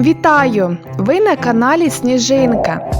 Вітаю! Ви на каналі Сніжинка.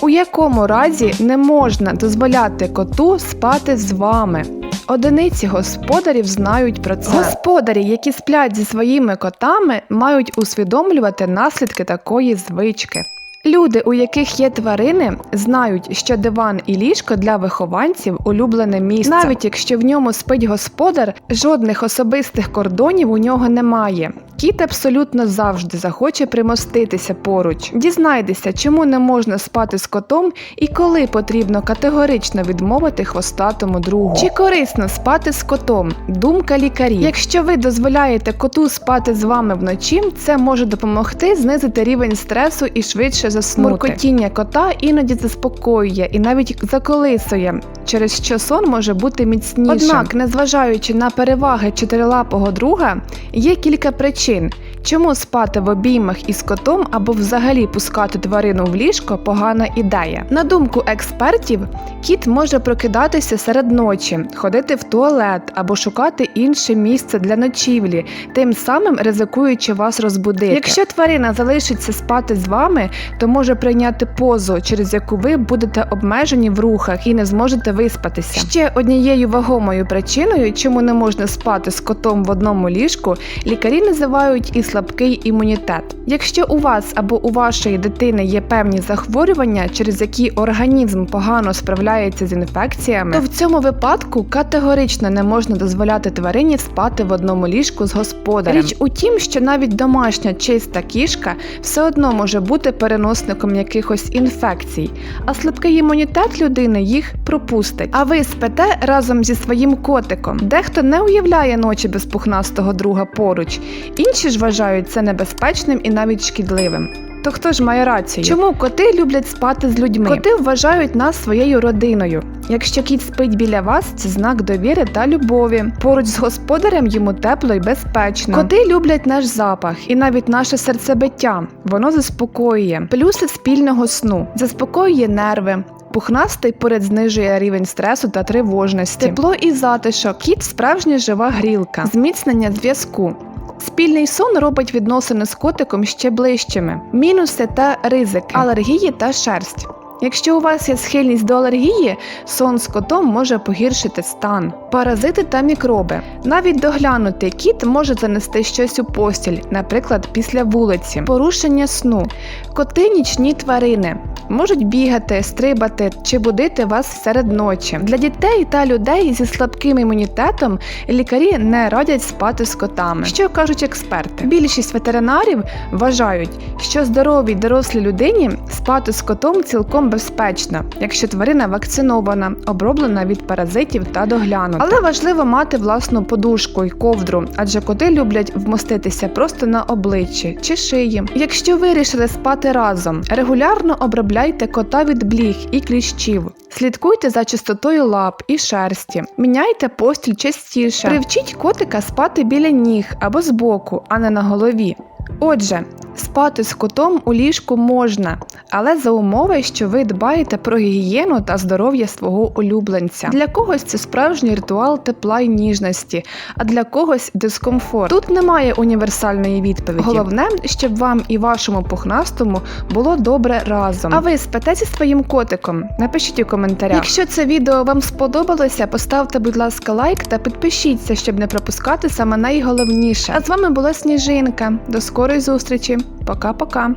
У якому разі не можна дозволяти коту спати з вами? Одиниці господарів знають про це. Господарі, які сплять зі своїми котами, мають усвідомлювати наслідки такої звички. Люди, у яких є тварини, знають, що диван і ліжко для вихованців улюблене місце. Навіть якщо в ньому спить господар, жодних особистих кордонів у нього немає. Кіт абсолютно завжди захоче примоститися поруч. Дізнайтеся, чому не можна спати з котом і коли потрібно категорично відмовити хвостатому другу. Чи корисно спати з котом? Думка лікарів. Якщо ви дозволяєте коту спати з вами вночі, це може допомогти знизити рівень стресу і швидше заснути. Муркотіння кота іноді заспокоює і навіть заколисує, через що сон може бути міцнішим. Однак, незважаючи на переваги чотирилапого друга, є кілька причин, причин, чому спати в обіймах із котом або взагалі пускати тварину в ліжко погана ідея. На думку експертів, кіт може прокидатися серед ночі, ходити в туалет або шукати інше місце для ночівлі, тим самим ризикуючи вас розбудити. Якщо тварина залишиться спати з вами, то може прийняти позу, через яку ви будете обмежені в рухах і не зможете виспатися. Ще однією вагомою причиною, чому не можна спати з котом в одному ліжку, лікарі називають і слабкий імунітет. Якщо у вас або у вашої дитини є певні захворювання, через які організм погано справляється з інфекціями, то в цьому випадку категорично не можна дозволяти тварині спати в одному ліжку з господарем. Річ у тім, що навіть домашня чиста кішка все одно може бути переносником якихось інфекцій, а слабкий імунітет людини їх пропустить. А ви спите разом зі своїм котиком. Дехто не уявляє ночі без пухнастого друга поруч, інші ж вважають це небезпечним і навіть шкідливим. То хто ж має рацію? Чому коти люблять спати з людьми? Коти вважають нас своєю родиною. Якщо кіт спить біля вас, це знак довіри та любові. Поруч з господарем йому тепло і безпечно. Коти люблять наш запах і навіть наше серцебиття. Воно заспокоює. Плюси спільного сну, заспокоює нерви. Пухнастий поряд знижує рівень стресу та тривожності. Тепло і затишок. Кіт справжня жива грілка, зміцнення зв'язку. Спільний сон робить відносини з котиком ще ближчими. Мінуси та ризики, алергії та шерсть. Якщо у вас є схильність до алергії, сон з котом може погіршити стан, паразити та мікроби. Навіть доглянутий кіт може занести щось у постіль, наприклад, після вулиці, порушення сну, коти нічні тварини. Можуть бігати, стрибати чи будити вас серед ночі. Для дітей та людей зі слабким імунітетом лікарі не радять спати з котами. Що кажуть експерти? Більшість ветеринарів вважають, що здоровій дорослій людині спати з котом цілком безпечно, якщо тварина вакцинована, оброблена від паразитів та доглянута. Але важливо мати власну подушку й ковдру, адже коти люблять вмоститися просто на обличчі чи шиї. Якщо вирішили спати разом, регулярно обробляйте кота від бліг і кліщів. Слідкуйте за чистотою лап і шерсті, міняйте постіль частіше. Привчіть котика спати біля ніг або збоку, а не на голові. Отже, спати з котом у ліжку можна, але за умови, що ви дбаєте про гігієну та здоров'я свого улюбленця. Для когось це справжній ритуал тепла й ніжності, а для когось дискомфорт. Тут немає універсальної відповіді. Головне, щоб вам і вашому пухнастому було добре разом. А ви спите своїм котиком? Напишіть у коментарях. Якщо це відео вам сподобалося, поставте, будь ласка, лайк та підпишіться, щоб не пропускати саме найголовніше. А з вами була Сніжинка. До скорої зустрічі! Пока-пока!